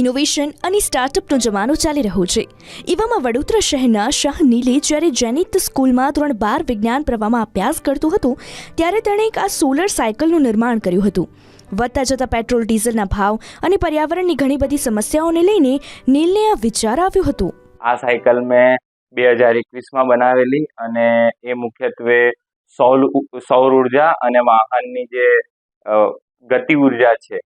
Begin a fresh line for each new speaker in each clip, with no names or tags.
Innovation અને સ્ટાર્ટઅપનો જમાનો ચાલી રહ્યો છે. એવામાં વડોદરા શહેરના શાહ નીલે જ્યારે જેનિત સ્કૂલમાં ધોરણ બાર વિજ્ઞાન પ્રવાહમાં અભ્યાસ કરતો હતો, ત્યારે તેણે એક આ સોલર સાયકલનું નિર્માણ કર્યું હતું. વધતા જતા પેટ્રોલ, ડીઝલના ભાવ અને પર્યાવરણની ઘણી બધી સમસ્યાઓને લઈને નીલને આ વિચાર આવ્યો હતો.
આ સાયકલ મેં બે હજાર એકવીસમાં બનાવેલી અને એ મુખ્યત્વે સૌર સૌર ઊર્જા અને વાહનની જે ગતિ ઊર્જા છે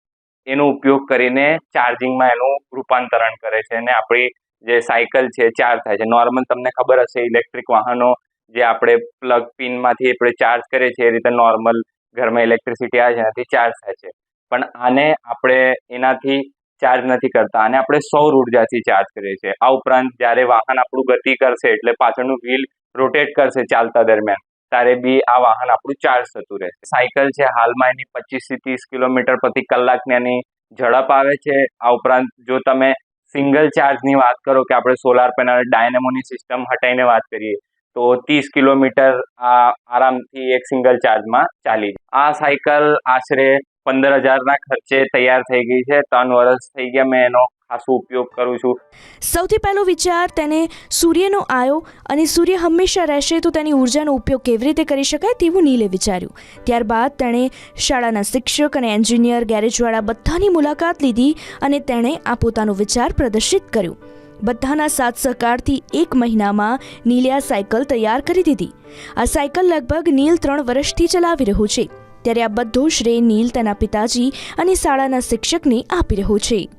એનો ઉપયોગ કરીને ચાર્જિંગમાં એનું રૂપાંતરણ કરે છે અને આપણી જે સાયકલ છે ચાર્જ થાય છે. નોર્મલ તમને ખબર હશે ઇલેક્ટ્રિક વાહનો જે આપણે પ્લગ પિનમાંથી આપણે ચાર્જ કરીએ છીએ એ રીતે નોર્મલ ઘરમાં ઇલેક્ટ્રિસિટી આવે છે, એનાથી ચાર્જ થાય છે. પણ આને આપણે એનાથી ચાર્જ નથી કરતા. અને આપણે સૌર ઉર્જાથી ચાર્જ કરીએ છીએ. આ ઉપરાંત જ્યારે વાહન આપણું ગતિ કરશે એટલે પાછળનું વ્હીલ રોટેટ કરશે ચાલતા દરમિયાન. ત્યારે બી આ વાહન આપણું ચાર્જ થતું રહેશે. સાયકલ છે, હાલમાં એની પચીસથી ત્રીસ કિલોમીટર પ્રતિ કલાકની એની ઝડપ આવે છે. આ ઉપરાંત જો તમે સિંગલ ચાર્જની વાત કરો કે આપણે સોલાર પેનલ ડાયનેમોની સિસ્ટમ હટાઈને વાત કરીએ, તો ત્રીસ કિલોમીટર આ આરામથી એક સિંગલ ચાર્જમાં ચાલી આ સાયકલ આશરે પંદર હજારના ખર્ચે તૈયાર થઈ ગઈ છે. ત્રણ વર્ષ થઈ ગયા મેં એનો ખાસો ઉપયોગ કરું છું.
સૌથી પહેલો વિચાર તેને સૂર્યનો આવ્યો અને સૂર્ય હંમેશા રહેશે તો તેની ઉર્જાનો ઉપયોગ કેવી રીતે કરી શકાય તેવું નીલે વિચાર્યું. ત્યારબાદ તેણે શાળાના શિક્ષક અને એન્જિનિયર ગેરેજવાળા બધાની મુલાકાત લીધી અને તેણે આ પોતાનો વિચાર પ્રદર્શિત કર્યો. બધાના સાથ સહકારથી એક મહિનામાં નીલે આ સાયકલ તૈયાર કરી દીધી. આ સાયકલ લગભગ નીલ ત્રણ વર્ષથી ચલાવી રહ્યો છે. ત્યારે આ બધો શ્રેય નીલ તેના પિતાજી અને શાળાના શિક્ષકને આપી રહ્યો છે.